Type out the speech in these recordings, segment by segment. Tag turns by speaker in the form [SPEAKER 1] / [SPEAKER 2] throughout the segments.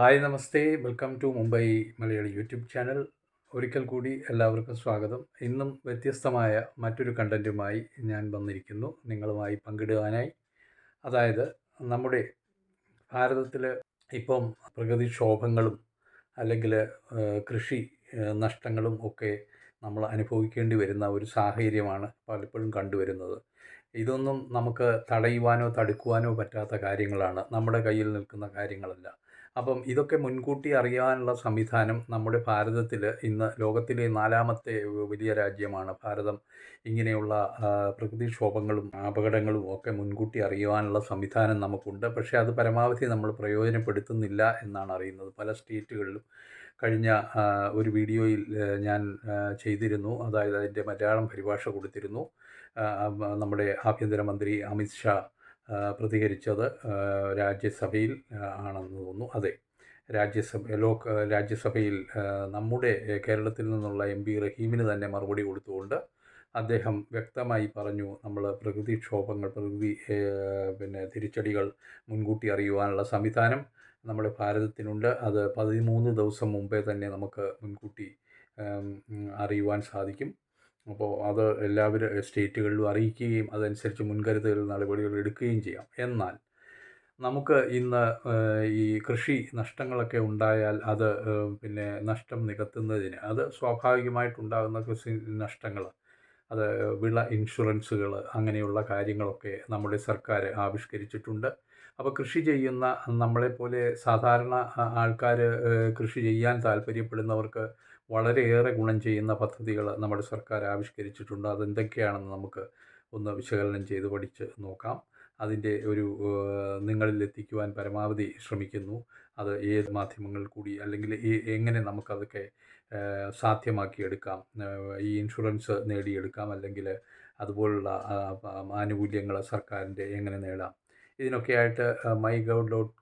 [SPEAKER 1] Hi namaste. Welcome to Mumbai Malayali YouTube channel. ഒരിക്കൽ കൂടി എല്ലാവർക്കും സ്വാഗതം. ഇന്നും വ്യത്യസ്തമായ മറ്റൊരു കണ്ടന്റുമായി ഞാൻ വന്നിരിക്കുന്നു. നിങ്ങളുമായി പങ്കിടുവാനായി. അതായത് നമ്മുടെ ഭാരതത്തിൽ ഇപ്പം പ്രകൃതിക്ഷോഭങ്ങളും അല്ലെങ്കിൽ കൃഷി നഷ്ടങ്ങളും ഒക്കെ നമ്മൾ അനുഭവിക്കേണ്ടി വരുന്ന ഒരു സാഹചര്യമാണ് പലപ്പോഴും കണ്ടുവരുന്നത്. ഇതൊന്നും നമുക്ക് തടയുവാനോ തടുക്കുവാനോ പറ്റാത്ത കാര്യങ്ങളാണ്. നമ്മുടെ കയ്യിൽ നിൽക്കുന്ന കാര്യങ്ങളല്ല. അപ്പം ഇതൊക്കെ മുൻകൂട്ടി അറിയാനുള്ള സംവിധാനം നമ്മുടെ ഭാരതത്തിൽ ഇന്ന് ലോകത്തിലെ നാലാമത്തെ വലിയ രാജ്യമാണ്. ഭാരതം ഇങ്ങനെയുള്ള പ്രകൃതിക്ഷോഭങ്ങളും അപകടങ്ങളും ഒക്കെ മുൻകൂട്ടി അറിയുവാനുള്ള സംവിധാനം നമുക്കുണ്ട്. പക്ഷേ അത് പരമാവധി നമ്മൾ പ്രയോജനപ്പെടുത്തുന്നില്ല എന്നാണ് അറിയുന്നത്. പല സ്റ്റേറ്റുകളിലും കഴിഞ്ഞ ഒരു വീഡിയോയിൽ ഞാൻ ചെയ്തിരുന്നു. അതായത് അതിന്റെ മലയാളം പരിഭാഷ കൊടുത്തിരുന്നു. നമ്മുടെ ആഭ്യന്തരമന്ത്രി അമിത് ഷാ. ആ, പ്രതികരിച്ചത് രാജ്യസഭയിൽ ആണെന്ന് തോന്നുന്നു. അതെ രാജ്യസഭ ലോക് രാജ്യസഭയിൽ നമ്മുടെ കേരളത്തിൽ നിന്നുള്ള എം പി റഹീമിന് തന്നെ മറുപടി കൊടുത്തുകൊണ്ട് അദ്ദേഹം വ്യക്തമായി പറഞ്ഞു നമ്മൾ പ്രകൃതിക്ഷോഭങ്ങൾ പ്രകൃതി പിന്നെ തിരിച്ചടികൾ മുൻകൂട്ടി അറിയുവാനുള്ള സംവിധാനം നമ്മുടെ ഭാരതത്തിനുണ്ട്. അത് പതിമൂന്ന് ദിവസം മുമ്പേ തന്നെ നമുക്ക് മുൻകൂട്ടി അറിയുവാൻ സാധിക്കും. അപ്പോൾ അത് എല്ലാവരും സ്റ്റേറ്റുകളിലും അറിയിക്കുകയും അതനുസരിച്ച് മുൻകരുതൽ നടപടികൾ എടുക്കുകയും ചെയ്യാം. എന്നാൽ നമുക്ക് ഇന്ന് ഈ കൃഷി നഷ്ടങ്ങളൊക്കെ ഉണ്ടായാൽ അത് പിന്നെ നഷ്ടം നികത്തുന്നതിന് അത് സ്വാഭാവികമായിട്ടുണ്ടാകുന്ന കൃഷി നഷ്ടങ്ങൾ അത് വിള ഇൻഷുറൻസുകൾ അങ്ങനെയുള്ള കാര്യങ്ങളൊക്കെ നമ്മുടെ സർക്കാർ ആവിഷ്കരിച്ചിട്ടുണ്ട്. അപ്പോൾ കൃഷി ചെയ്യുന്ന നമ്മളെപ്പോലെ സാധാരണ ആൾക്കാർ കൃഷി ചെയ്യാൻ താല്പര്യപ്പെടുന്നവർക്ക് വളരെയേറെ ഗുണം ചെയ്യുന്ന പദ്ധതികൾ നമ്മുടെ സർക്കാർ ആവിഷ്കരിച്ചിട്ടുണ്ട്. അതെന്തൊക്കെയാണെന്ന് നമുക്ക് ഒന്ന് വിശകലനം ചെയ്ത് പഠിച്ച് നോക്കാം. അതിന്റെ ഒരു നിങ്ങളിൽ എത്തിക്കുവാൻ പരമാവധി ശ്രമിക്കുന്നു. അത് ഏത് മാധ്യമങ്ങളിൽ കൂടി അല്ലെങ്കിൽ എങ്ങനെ നമുക്കതൊക്കെ സാധ്യമാക്കിയെടുക്കാം. ഈ ഇൻഷുറൻസ് നേടിയെടുക്കാം അല്ലെങ്കിൽ അതുപോലുള്ള ആനുകൂല്യങ്ങൾ സർക്കാരിന്റെ എങ്ങനെ നേടാം. ഇതിനൊക്കെയായിട്ട് മൈ ഗവ് ഡോട്ട്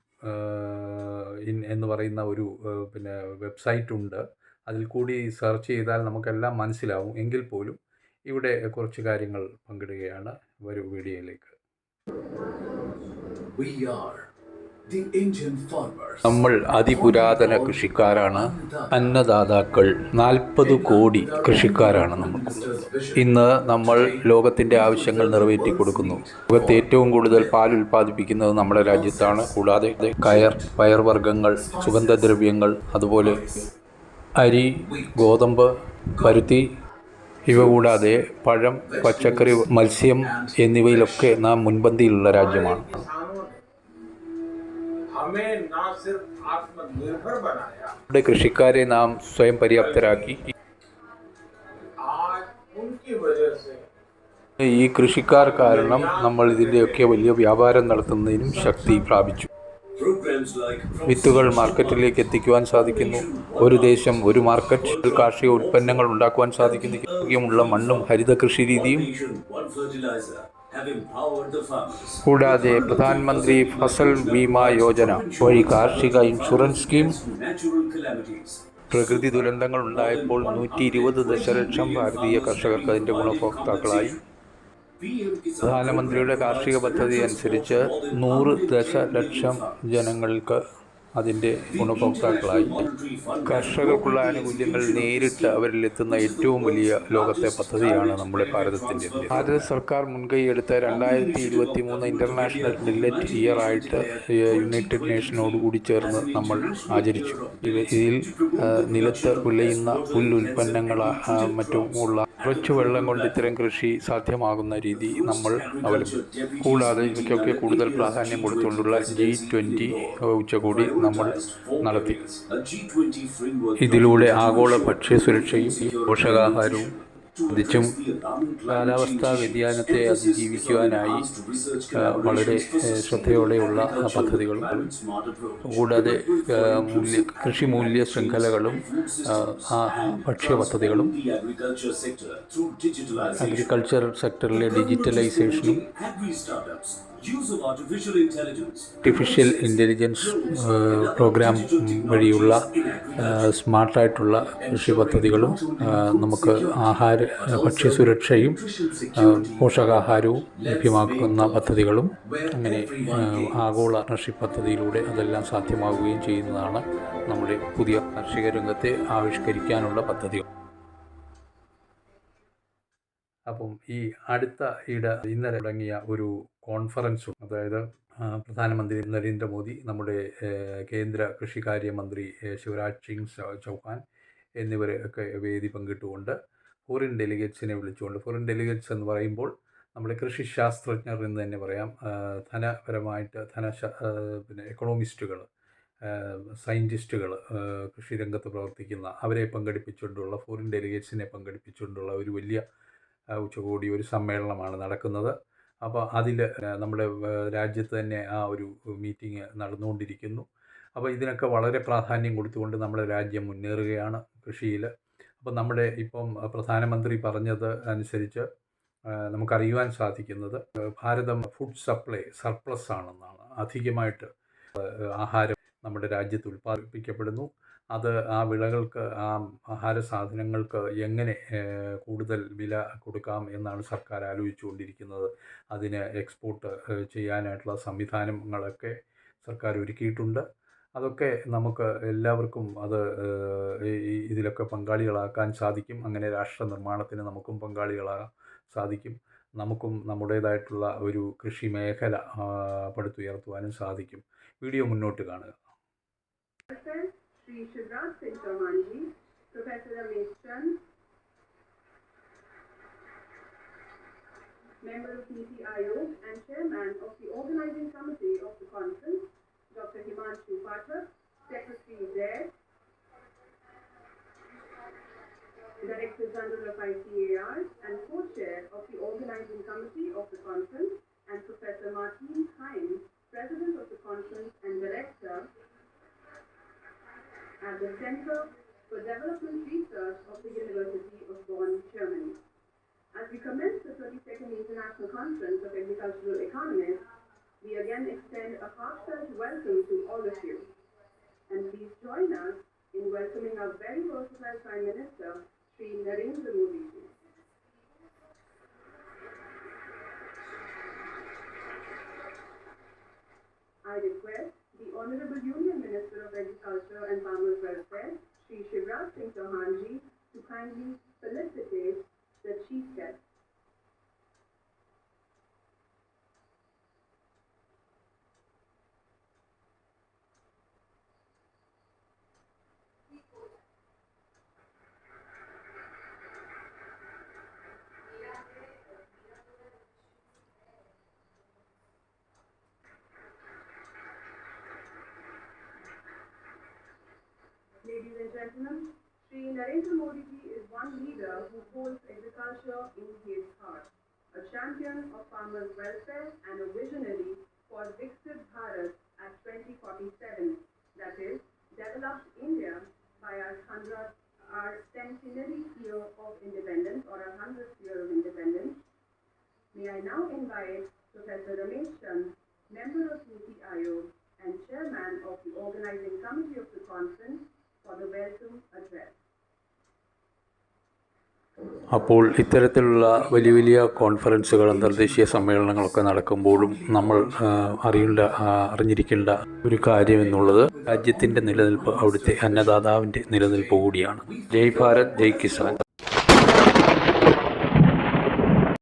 [SPEAKER 1] ഇൻ എന്ന് പറയുന്ന ഒരു പിന്നെ വെബ്സൈറ്റ് ഉണ്ട് അതിൽ കൂടി സെർച്ച് ചെയ്താൽ നമുക്കെല്ലാം മനസ്സിലാവും. എങ്കിൽ പോലും ഇവിടെ കുറച്ച് കാര്യങ്ങൾ പങ്കിടുകയാണ്. ഒരു വീഡിയോയിലേക്ക്. നമ്മൾ അതിപുരാതന കൃഷിക്കാരാണ്. അന്നദാതാക്കൾ നാൽപ്പത് കോടി കൃഷിക്കാരാണ് നമ്മൾ. ഇന്ന് നമ്മൾ ലോകത്തിന്റെ ആവശ്യങ്ങൾ നിറവേറ്റി കൊടുക്കുന്നു. ലോകത്ത് ഏറ്റവും കൂടുതൽ പാൽ ഉൽപ്പാദിപ്പിക്കുന്നത് നമ്മുടെ രാജ്യത്താണ്. കൂടാതെ കയർ പയർവർഗങ്ങൾ സുഗന്ധദ്രവ്യങ്ങൾ അതുപോലെ അരി ഗോതമ്പ് പരുത്തി ഇവ കൂടാതെ പഴം പച്ചക്കറി മത്സ്യം എന്നിവയിലൊക്കെ നാം മുൻപന്തിയിലുള്ള രാജ്യമാണ്. നമ്മുടെ കൃഷിക്കാരെ നാം സ്വയം പര്യാപ്തരാക്കി. ഈ കൃഷിക്കാർ കാരണം നമ്മൾ ഇതിന്റെയൊക്കെ വലിയ വ്യാപാരം നടത്തുന്നതിനും ശക്തി പ്രാപിച്ചു. വിത്തുകൾ മാർക്കറ്റിലേക്ക് എത്തിക്കുവാൻ സാധിക്കുന്നു ഒരു ദേശം ഒരു മാർക്കറ്റ് കാർഷിക ഉൽപ്പന്നങ്ങൾ ഉണ്ടാക്കുവാൻ സാധിക്കുന്നു മണ്ണും ഹരിത കൃഷി രീതിയും. കൂടാതെ പ്രധാനമന്ത്രി ഫസൽ ബീമാ യോജന വഴി കാർഷിക ഇൻഷുറൻസ് സ്കീം. പ്രകൃതി ദുരന്തങ്ങൾ ഉണ്ടായപ്പോൾ നൂറ്റി ഇരുപത് ദശലക്ഷം ഭാരതീയ കർഷകർക്ക് അതിന്റെ ഗുണഭോക്താക്കളായി പ്രധാനമന്ത്രിയുടെ കാർഷിക പദ്ധതി അനുസരിച്ച് നൂറ് ദശലക്ഷം ജനങ്ങൾക്ക് അതിന്റെ ഗുണഭോക്താക്കളായി. കർഷകർക്കുള്ള ആനുകൂല്യങ്ങൾ നേരിട്ട് അവരിൽ എത്തുന്ന ഏറ്റവും വലിയ ലോകത്തെ പദ്ധതിയാണ് നമ്മുടെ ഭാരതത്തിന്റെ. ഭാരത സർക്കാർ മുൻകൈയെടുത്ത രണ്ടായിരത്തി ഇരുപത്തി മൂന്ന് ഇന്റർനാഷണൽ മില്ലറ്റ് ഇയർ ആയിട്ട് യുണൈറ്റഡ് നേഷനോട് കൂടി ചേർന്ന് നമ്മൾ ആചരിച്ചു. ഇതിൽ നിലത്ത് വിളയുന്ന പുല്ലുൽപ്പന്നങ്ങൾ മറ്റും ഉള്ള കുറച്ചു വെള്ളം കൊണ്ട് ഇത്തരം കൃഷി സാധ്യമാകുന്ന രീതി നമ്മൾ അവലംബിക്കും കൂടാതെ ഇവയ്ക്കൊക്കെ കൂടുതൽ പ്രാധാന്യം കൊടുത്തുകൊണ്ടുള്ള ജി ട്വന്റി ഉച്ചകോടി നമ്മൾ നടത്തി
[SPEAKER 2] a G20
[SPEAKER 1] ഇതിലൂടെ ആഗോള ഭക്ഷ്യസുരക്ഷയും പോഷകാഹാരവും
[SPEAKER 2] alarming
[SPEAKER 1] കാലാവസ്ഥാ വ്യതിയാനത്തെ അതിജീവിക്കുവാനായി വളരെ ശ്രദ്ധയോടെയുള്ള ആ പദ്ധതികളും കൂടാതെ മൂല്യ കൃഷി മൂല്യ ശൃംഖലകളും ഭക്ഷ്യ പദ്ധതികളും. അഗ്രികൾച്ചർ സെക്ടറിലെ ഡിജിറ്റലൈസേഷനും ആർട്ടിഫിഷ്യൽ ഇന്റലിജൻസ് പ്രോഗ്രാം വഴിയുള്ള സ്മാർട്ടായിട്ടുള്ള കൃഷി പദ്ധതികളും ആ, നമുക്ക് ആഹാര ഭക്ഷ്യസുരക്ഷയും ആ, പോഷകാഹാരവും ലഭ്യമാക്കുന്ന പദ്ധതികളും അങ്ങനെ ആഗോള കൃഷി പദ്ധതിയിലൂടെ അതെല്ലാം സാധ്യമാവുകയും ചെയ്യുന്നതാണ് നമ്മുടെ പുതിയ കാർഷിക രംഗത്തെ ആവിഷ്കരിക്കാനുള്ള പദ്ധതികൾ. അപ്പം ഈ അടുത്ത ഇട ഇന്നലെ തുടങ്ങിയ ഒരു കോൺഫറൻസും അതായത് പ്രധാനമന്ത്രി നരേന്ദ്രമോദി നമ്മുടെ കേന്ദ്ര കൃഷികാര്യമന്ത്രി ശിവരാജ് സിംഗ് ചൗഹാൻ എന്നിവരെ ഒക്കെ വേദി പങ്കിട്ടുകൊണ്ട് ഫോറിൻ ഡെലിഗേറ്റ്സിനെ വിളിച്ചുകൊണ്ട് ഫോറിൻ ഡെലിഗേറ്റ്സ് എന്ന് പറയുമ്പോൾ നമ്മുടെ കൃഷി ശാസ്ത്രജ്ഞർ എന്ന് തന്നെ പറയാം. ധനപരമായിട്ട് ധന പിന്നെ എക്കണോമിസ്റ്റുകൾ സയന്റിസ്റ്റുകൾ കൃഷിരംഗത്ത് പ്രവർത്തിക്കുന്ന അവരെ പങ്കെടുപ്പിച്ചുകൊണ്ടുള്ള ഫോറിൻ ഡെലിഗേറ്റ്സിനെ പങ്കെടുപ്പിച്ചുകൊണ്ടുള്ള ഒരു വലിയ ഉച്ചകോടി ഒരു സമ്മേളനമാണ് നടക്കുന്നത്. അപ്പോൾ അതിൽ നമ്മുടെ രാജ്യത്ത് തന്നെ ആ ഒരു മീറ്റിംഗ് നടന്നുകൊണ്ടിരിക്കുന്നു. അപ്പോൾ ഇതിനൊക്കെ വളരെ പ്രാധാന്യം കൊടുത്തുകൊണ്ട് നമ്മുടെ രാജ്യം മുന്നേറുകയാണ് കൃഷിയിൽ അപ്പോൾ നമ്മുടെ ഇപ്പം പ്രധാനമന്ത്രി പറഞ്ഞത് അനുസരിച്ച് നമുക്കറിയുവാൻ സാധിക്കുന്നത് ഭാരതം ഫുഡ് സപ്ലൈ സർപ്ലസ് ആണെന്നാണ് അധികമായിട്ട് ആഹാരം നമ്മുടെ രാജ്യത്ത് ഉൽപ്പാദിപ്പിക്കപ്പെടുന്നു. അത് ആ വിളകൾക്ക് ആ ആഹാര സാധനങ്ങൾക്ക് എങ്ങനെ കൂടുതൽ വില കൊടുക്കാം എന്നാണ് സർക്കാർ ആലോചിച്ചുകൊണ്ടിരിക്കുന്നത്. അതിന് എക്സ്പോർട്ട് ചെയ്യാനായിട്ടുള്ള സംവിധാനങ്ങളൊക്കെ സർക്കാർ ഒരുക്കിയിട്ടുണ്ട്. അതൊക്കെ നമുക്ക് എല്ലാവർക്കും അത് ഇതിലൊക്കെ പങ്കാളികളാക്കാൻ സാധിക്കും. അങ്ങനെ രാഷ്ട്ര നിർമ്മാണത്തിന് നമുക്കും പങ്കാളികളാകാൻ സാധിക്കും. നമുക്കും നമ്മുടേതായിട്ടുള്ള ഒരു കൃഷി മേഖല പടുത്തുയർത്തുവാനും സാധിക്കും. വീഡിയോ മുന്നോട്ട് കാണുക.
[SPEAKER 3] Sri Shivraj Singh Chauhan Professor Ramesh Chand, Member of Niti Ayog and Chairman of the Organizing Committee of the conference, Dr. Himanshu Pathak, Secretary there, Director General of ICAR and co-chair of the Organizing Committee of the conference, and Professor Martin Heim, President of the conference and Director at the Center for Development Research of the University of Bonn, Germany. As we commence the 32nd International Conference of Agricultural Economists, we again extend a welcome to all of you. And please join us in welcoming our very versatile Prime Minister, Sri Narendra Modi. I request the Honorable Union Minister of Agriculture and Farmers Welfare, Sri Shivraj Singh Chauhan ji, to kindly felicitate the chief guest. Ladies and gentlemen, Sri Narendra Modi ji is one leader who holds agriculture in his heart, a champion of farmers' welfare and a visionary for Viksit Bharat at 2047, that is, developed India by our 100th, our centenary year of independence or our 100th year of independence. May I now invite Professor Ramesh Chand, member of Niti Ayog and chairman of the organizing committee of the conference
[SPEAKER 1] അപ്പോൾ ഇത്തരത്തിലുള്ള വലിയ വലിയ കോൺഫറൻസുകൾ അന്തർദേശീയ സമ്മേളനങ്ങളൊക്കെ നടക്കുമ്പോഴും നമ്മൾ അറിയേണ്ട അറിഞ്ഞിരിക്കേണ്ട ഒരു കാര്യം എന്നുള്ളത് രാജ്യത്തിന്റെ നിലനിൽപ്പ് അവിടുത്തെ അന്നദാതാവിന്റെ നിലനിൽപ്പ് കൂടിയാണ്. ജയ് ഭാരത് ജയ് കിസാൻ.